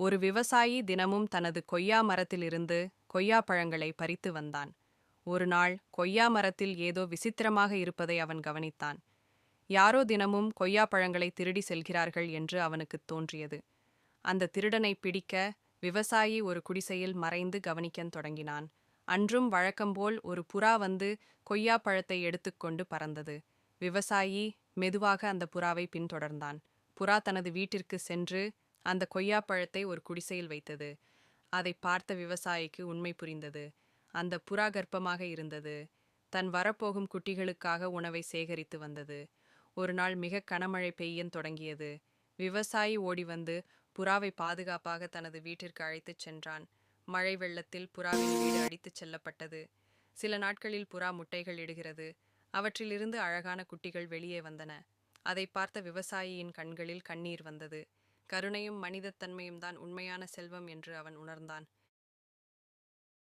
ஒரு விவசாயி தினமும் தனது கொய்யா மரத்திலிருந்து கொய்யா பழங்களை பறித்து வந்தான். ஒரு நாள் கொய்யா மரத்தில் ஏதோ விசித்திரமாக இருப்பதை அவன் கவனித்தான். யாரோ தினமும் கொய்யா பழங்களை திருடி செல்கிறார்கள் என்று அவனுக்குத் தோன்றியது. அந்த திருடனை பிடிக்க விவசாயி ஒரு குடிசையில் மறைந்து கவனிக்கத் தொடங்கினான். அன்றும் வழக்கம்போல் ஒரு புறா வந்து கொய்யா பழத்தை எடுத்துக்கொண்டு பறந்தது. விவசாயி மெதுவாக அந்த புறாவை பின்தொடர்ந்தான். புறா தனது வீட்டிற்கு சென்று அந்த கொய்யா பழத்தை ஒரு குடிசையில் வைத்தது. அதை பார்த்த விவசாயிக்கு உண்மை புரிந்தது. அந்த புறா கர்ப்பமாக இருந்தது. தன் வரப்போகும் குட்டிகளுக்காக உணவை சேகரித்து வந்தது. ஒரு நாள் மிக கனமழை பெய்யன் தொடங்கியது. விவசாயி ஓடி வந்து புறாவை பாதுகாப்பாக தனது வீட்டிற்கு அழைத்துச் சென்றான். மழை வெள்ளத்தில் புறாவின் வீடு அடித்துச் செல்லப்பட்டது. சில நாட்களில் புறா முட்டைகள் இடுகிறது. அவற்றிலிருந்து அழகான குட்டிகள் வெளியே வந்தன. அதை பார்த்த விவசாயியின் கண்களில் கண்ணீர் வந்தது. கருணையும் மனிதத்தன்மையும் தான் உண்மையான செல்வம் என்று அவன் உணர்ந்தான்.